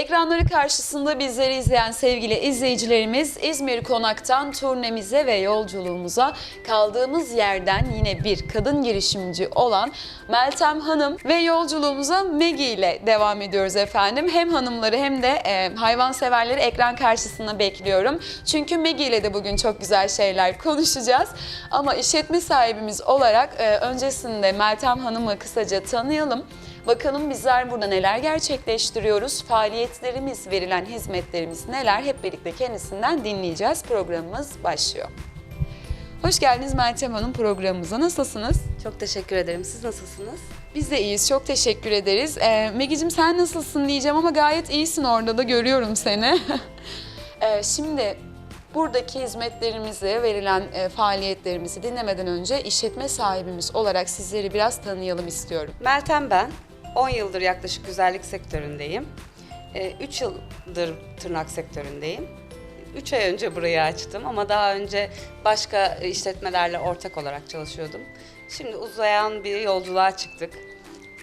Ekranları karşısında bizleri izleyen sevgili izleyicilerimiz İzmir Konak'tan turnemize ve yolculuğumuza kaldığımız yerden yine bir kadın girişimci olan Meltem Hanım ve yolculuğumuza Megi ile devam ediyoruz efendim. Hem hanımları hem de e, hayvanseverleri ekran karşısında bekliyorum. Çünkü Megi ile de bugün çok güzel şeyler konuşacağız. Ama işletme sahibimiz olarak e, öncesinde Meltem Hanım'ı kısaca tanıyalım. Bakalım bizler burada neler gerçekleştiriyoruz, faaliyetlerimiz, verilen hizmetlerimiz neler hep birlikte kendisinden dinleyeceğiz. Programımız başlıyor. Hoş geldiniz Meltem Hanım programımıza. Nasılsınız? Çok teşekkür ederim. Siz nasılsınız? Biz de iyiyiz, çok teşekkür ederiz. Ee, Megicim sen nasılsın diyeceğim ama gayet iyisin orada da görüyorum seni. Ee, şimdi buradaki hizmetlerimizi, verilen e, faaliyetlerimizi dinlemeden önce işletme sahibimiz olarak sizleri biraz tanıyalım istiyorum. Meltem ben. 10 yıldır yaklaşık güzellik sektöründeyim. 3 yıldır tırnak sektöründeyim. 3 ay önce burayı açtım ama daha önce başka işletmelerle ortak olarak çalışıyordum. Şimdi uzayan bir yolculuğa çıktık.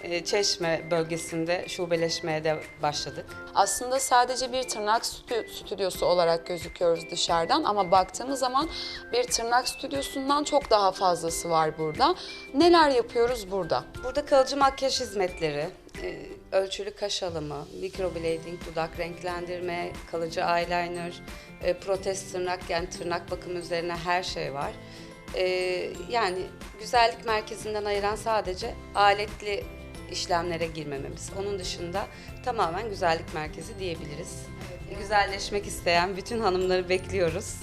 E, Çeşme bölgesinde şubeleşmeye de başladık. Aslında sadece bir tırnak stü- stüdyosu olarak gözüküyoruz dışarıdan ama baktığımız zaman bir tırnak stüdyosundan çok daha fazlası var burada. Neler yapıyoruz burada? Burada kalıcı makyaj hizmetleri, e, ölçülü kaş alımı, microblading, dudak renklendirme, kalıcı eyeliner, e, protez tırnak yani tırnak bakımı üzerine her şey var. E, yani güzellik merkezinden ayıran sadece aletli işlemlere girmememiz. Onun dışında tamamen güzellik merkezi diyebiliriz. Güzelleşmek isteyen bütün hanımları bekliyoruz.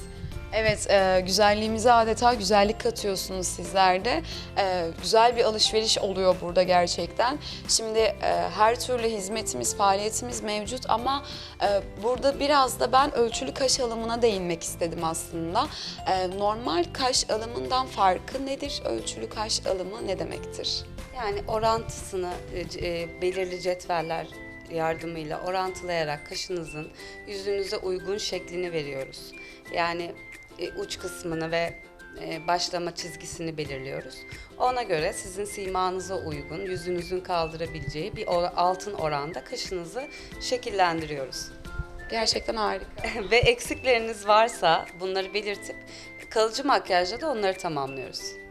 Evet, e, güzelliğimize adeta güzellik katıyorsunuz sizler de. E, güzel bir alışveriş oluyor burada gerçekten. Şimdi e, her türlü hizmetimiz, faaliyetimiz mevcut ama e, burada biraz da ben ölçülü kaş alımına değinmek istedim aslında. E, normal kaş alımından farkı nedir? Ölçülü kaş alımı ne demektir? Yani orantısını e, e, belirli cetveller yardımıyla orantılayarak kaşınızın yüzünüze uygun şeklini veriyoruz. Yani e, uç kısmını ve e, başlama çizgisini belirliyoruz. Ona göre sizin simanıza uygun, yüzünüzün kaldırabileceği bir or- altın oranda kaşınızı şekillendiriyoruz. Gerçekten harika. ve eksikleriniz varsa bunları belirtip kalıcı makyajla da onları tamamlıyoruz.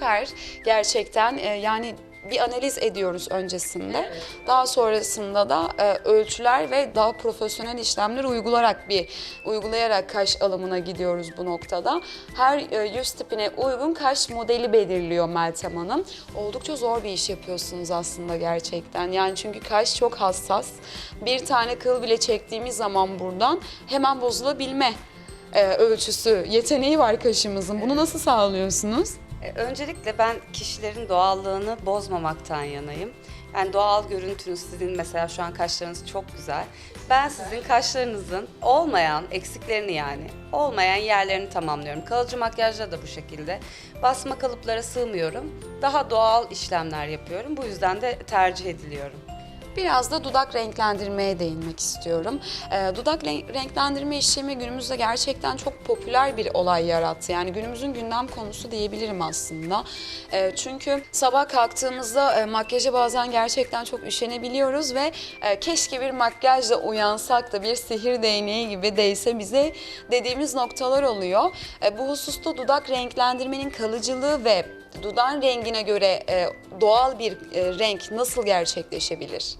Süper. Gerçekten e, yani bir analiz ediyoruz öncesinde. Daha sonrasında da e, ölçüler ve daha profesyonel işlemler uygulayarak bir uygulayarak kaş alımına gidiyoruz bu noktada. Her e, yüz tipine uygun kaş modeli belirliyor Meltem Hanım. Oldukça zor bir iş yapıyorsunuz aslında gerçekten. Yani çünkü kaş çok hassas. Bir tane kıl bile çektiğimiz zaman buradan hemen bozulabilme e, ölçüsü, yeteneği var kaşımızın. Bunu nasıl sağlıyorsunuz? E, Öncelikle ben kişilerin doğallığını bozmamaktan yanayım. Yani doğal görüntünüz sizin mesela şu an kaşlarınız çok güzel. Ben sizin kaşlarınızın olmayan eksiklerini yani olmayan yerlerini tamamlıyorum. Kalıcı makyajla da bu şekilde. Basma kalıplara sığmıyorum. Daha doğal işlemler yapıyorum. Bu yüzden de tercih ediliyorum. Biraz da dudak renklendirmeye değinmek istiyorum. Ee, dudak ren- renklendirme işlemi günümüzde gerçekten çok popüler bir olay yarattı. Yani günümüzün gündem konusu diyebilirim aslında. Ee, çünkü sabah kalktığımızda e, makyaja bazen gerçekten çok üşenebiliyoruz ve e, keşke bir makyajla uyansak da bir sihir değneği gibi değse bize dediğimiz noktalar oluyor. E, bu hususta dudak renklendirmenin kalıcılığı ve dudağın rengine göre e, doğal bir e, renk nasıl gerçekleşebilir?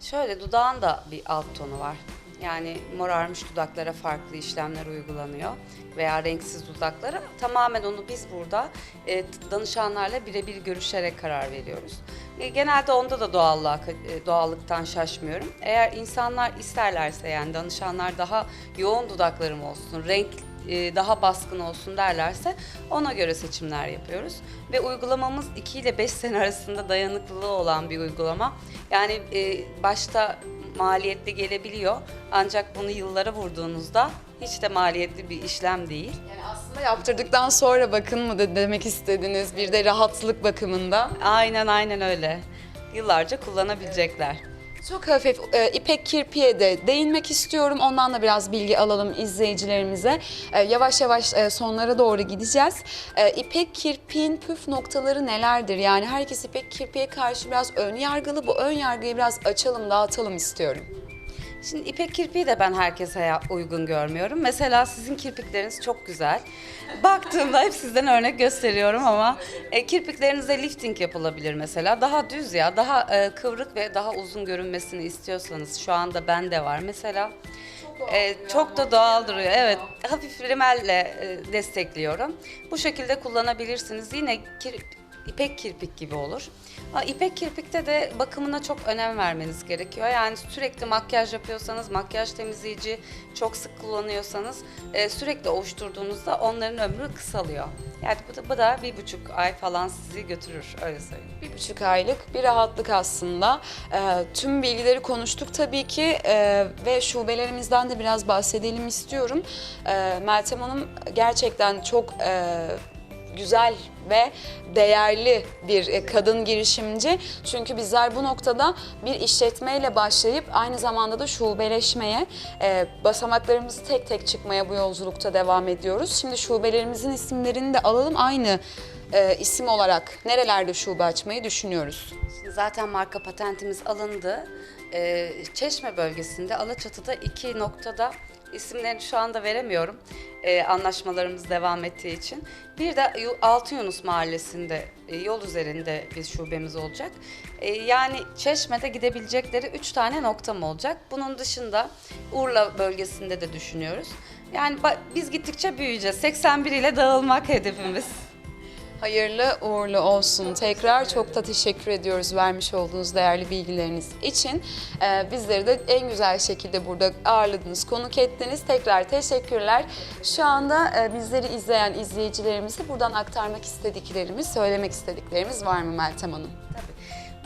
Şöyle dudağın da bir alt tonu var. Yani morarmış dudaklara farklı işlemler uygulanıyor veya renksiz dudaklara. Tamamen onu biz burada e, danışanlarla birebir görüşerek karar veriyoruz. E, genelde onda da doğallığa, e, doğallıktan şaşmıyorum. Eğer insanlar isterlerse yani danışanlar daha yoğun dudaklarım olsun, renk daha baskın olsun derlerse ona göre seçimler yapıyoruz. Ve uygulamamız 2 ile 5 sene arasında dayanıklılığı olan bir uygulama. Yani e, başta maliyetli gelebiliyor ancak bunu yıllara vurduğunuzda hiç de maliyetli bir işlem değil. Yani aslında yaptırdıktan sonra bakın mı de demek istediniz bir de rahatlık bakımında. Aynen aynen öyle. Yıllarca kullanabilecekler. Çok hafif e, ipek kirpiye de değinmek istiyorum. Ondan da biraz bilgi alalım izleyicilerimize. E, yavaş yavaş e, sonlara doğru gideceğiz. E, ipek kirpiğin püf noktaları nelerdir? Yani herkes ipek kirpiye karşı biraz ön yargılı. Bu ön yargıyı biraz açalım, dağıtalım istiyorum. Şimdi ipek kirpiği de ben herkese uygun görmüyorum. Mesela sizin kirpikleriniz çok güzel. Baktığımda hep sizden örnek gösteriyorum ama e, kirpiklerinize lifting yapılabilir mesela. Daha düz ya, daha e, kıvrık ve daha uzun görünmesini istiyorsanız şu anda bende var mesela. E, çok da doğal duruyor. Evet, hafif rimelle e, destekliyorum. Bu şekilde kullanabilirsiniz. Yine kir- ipek kirpik gibi olur. İpek kirpikte de bakımına çok önem vermeniz gerekiyor. Yani sürekli makyaj yapıyorsanız, makyaj temizleyici çok sık kullanıyorsanız e, sürekli ovuşturduğunuzda onların ömrü kısalıyor. Yani bu da, bu da bir buçuk ay falan sizi götürür öyle söyleyeyim. Bir buçuk aylık bir rahatlık aslında. Ee, tüm bilgileri konuştuk tabii ki ee, ve şubelerimizden de biraz bahsedelim istiyorum. Ee, Meltem Hanım gerçekten çok ee, güzel ve değerli bir e, kadın girişimci. Çünkü bizler bu noktada bir işletmeyle başlayıp aynı zamanda da şubeleşmeye, e, basamaklarımızı tek tek çıkmaya bu yolculukta devam ediyoruz. Şimdi şubelerimizin isimlerini de alalım. Aynı e, isim olarak nerelerde şube açmayı düşünüyoruz? Zaten marka patentimiz alındı. Çeşme bölgesinde Alaçatı'da iki noktada isimlerini şu anda veremiyorum. Ee, anlaşmalarımız devam ettiği için. Bir de Altın Yunus Mahallesi'nde e, yol üzerinde bir şubemiz olacak. Ee, yani Çeşme'de gidebilecekleri üç tane noktam olacak. Bunun dışında Urla bölgesinde de düşünüyoruz. Yani biz gittikçe büyüyeceğiz. 81 ile dağılmak hedefimiz. Hayırlı uğurlu olsun. Tekrar çok da teşekkür ediyoruz vermiş olduğunuz değerli bilgileriniz için. Ee, bizleri de en güzel şekilde burada ağırladınız, konuk ettiniz. Tekrar teşekkürler. Şu anda e, bizleri izleyen izleyicilerimize buradan aktarmak istediklerimiz, söylemek istediklerimiz var mı Meltem Hanım? Tabii.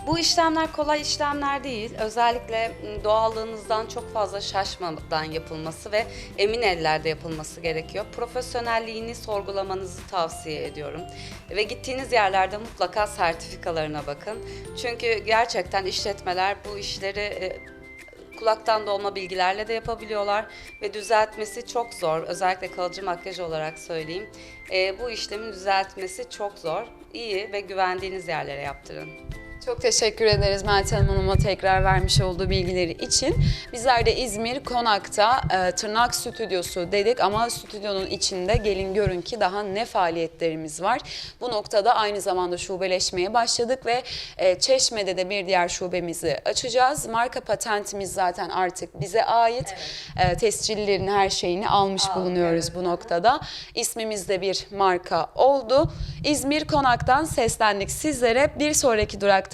Bu işlemler kolay işlemler değil. Özellikle m, doğallığınızdan çok fazla şaşmadan yapılması ve emin ellerde yapılması gerekiyor. Profesyonelliğini sorgulamanızı tavsiye ediyorum. Ve gittiğiniz yerlerde mutlaka sertifikalarına bakın. Çünkü gerçekten işletmeler bu işleri e, kulaktan dolma bilgilerle de yapabiliyorlar ve düzeltmesi çok zor. Özellikle kalıcı makyaj olarak söyleyeyim. E, bu işlemin düzeltmesi çok zor. İyi ve güvendiğiniz yerlere yaptırın. Çok teşekkür ederiz Meltem Hanım'a tekrar vermiş olduğu bilgileri için. Bizler de İzmir Konak'ta e, tırnak stüdyosu dedik ama stüdyonun içinde gelin görün ki daha ne faaliyetlerimiz var. Bu noktada aynı zamanda şubeleşmeye başladık ve e, Çeşme'de de bir diğer şubemizi açacağız. Marka patentimiz zaten artık bize ait. E, tescillerini her şeyini almış bulunuyoruz bu noktada. İsmimiz de bir marka oldu. İzmir Konak'tan seslendik sizlere. Bir sonraki durakta